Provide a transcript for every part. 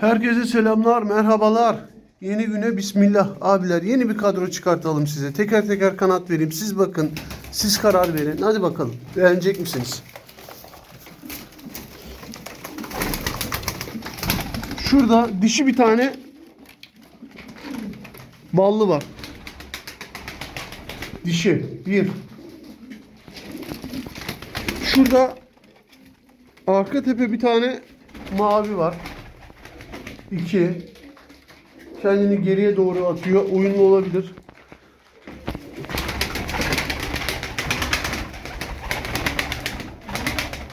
Herkese selamlar, merhabalar. Yeni güne bismillah abiler. Yeni bir kadro çıkartalım size. Teker teker kanat vereyim. Siz bakın, siz karar verin. Hadi bakalım. Beğenecek misiniz? Şurada dişi bir tane ballı var. Dişi. Bir. Şurada arka tepe bir tane mavi var. 2 kendini geriye doğru atıyor. Oyunlu olabilir.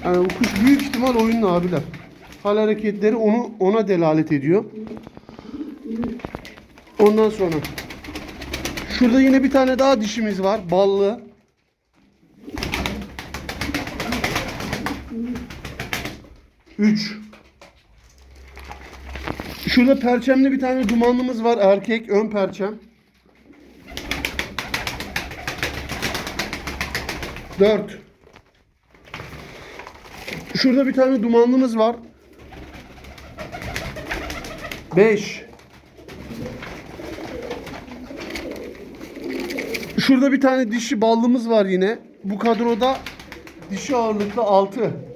Yani bu kuş büyük ihtimal oyunlu abiler. Hal hareketleri onu ona delalet ediyor. Ondan sonra şurada yine bir tane daha dişimiz var. Ballı. Üç. Şurada perçemli bir tane dumanlımız var erkek ön perçem. 4 Şurada bir tane dumanlımız var. 5 Şurada bir tane dişi ballımız var yine. Bu kadroda dişi ağırlıklı 6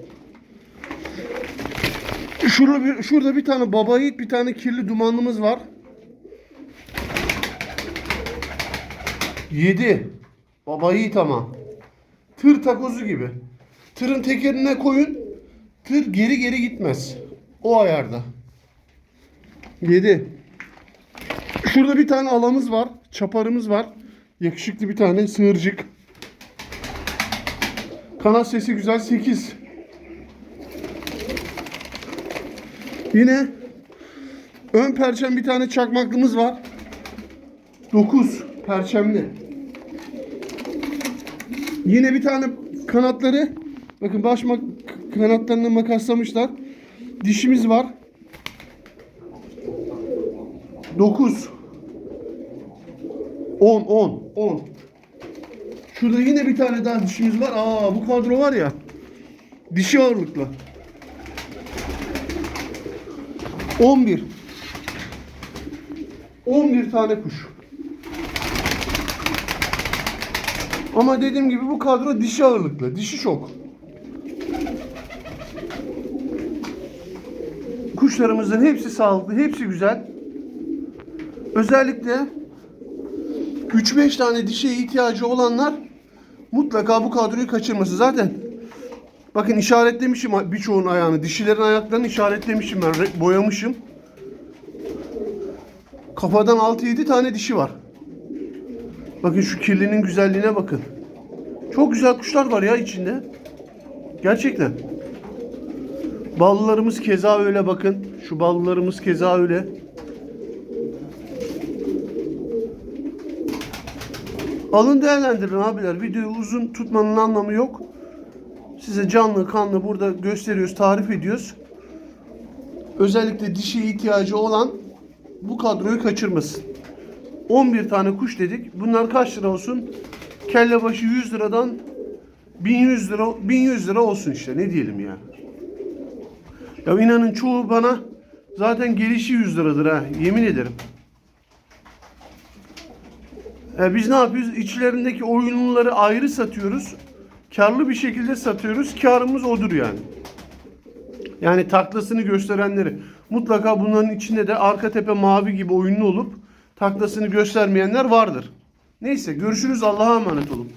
Şurada bir, şurada bir tane baba yiğit, bir tane kirli dumanlımız var. 7. Baba yiğit ama. Tır takozu gibi. Tırın tekerine koyun. Tır geri geri gitmez. O ayarda. 7. Şurada bir tane alamız var. Çaparımız var. Yakışıklı bir tane sığırcık. Kanat sesi güzel 8. Yine ön perçem bir tane çakmaklımız var. 9 perçemli. Yine bir tane kanatları bakın baş kanatlarını makaslamışlar. Dişimiz var. 9 10 10 10 Şurada yine bir tane daha dişimiz var. Aa bu kadro var ya. Dişi ağırlıklı. 11 11 tane kuş. Ama dediğim gibi bu kadro dişi ağırlıklı. Dişi çok. Kuşlarımızın hepsi sağlıklı, hepsi güzel. Özellikle 3-5 tane dişiye ihtiyacı olanlar mutlaka bu kadroyu kaçırması. Zaten Bakın işaretlemişim birçoğun ayağını. Dişilerin ayaklarını işaretlemişim ben. Boyamışım. Kafadan 6-7 tane dişi var. Bakın şu kirlinin güzelliğine bakın. Çok güzel kuşlar var ya içinde. Gerçekten. Ballılarımız keza öyle bakın. Şu ballılarımız keza öyle. Alın değerlendirin abiler. Videoyu uzun tutmanın anlamı yok. Size canlı kanlı burada gösteriyoruz, tarif ediyoruz. Özellikle dişi ihtiyacı olan bu kadroyu kaçırmasın. 11 tane kuş dedik. Bunlar kaç lira olsun? Kelle başı 100 liradan 1100 lira 1100 lira olsun işte ne diyelim ya. Ya inanın çoğu bana zaten gelişi 100 liradır ha yemin ederim. E biz ne yapıyoruz? İçlerindeki oyunluları ayrı satıyoruz. Karlı bir şekilde satıyoruz. Karımız odur yani. Yani taklasını gösterenleri. Mutlaka bunların içinde de arka tepe mavi gibi oyunlu olup taklasını göstermeyenler vardır. Neyse görüşürüz. Allah'a emanet olun.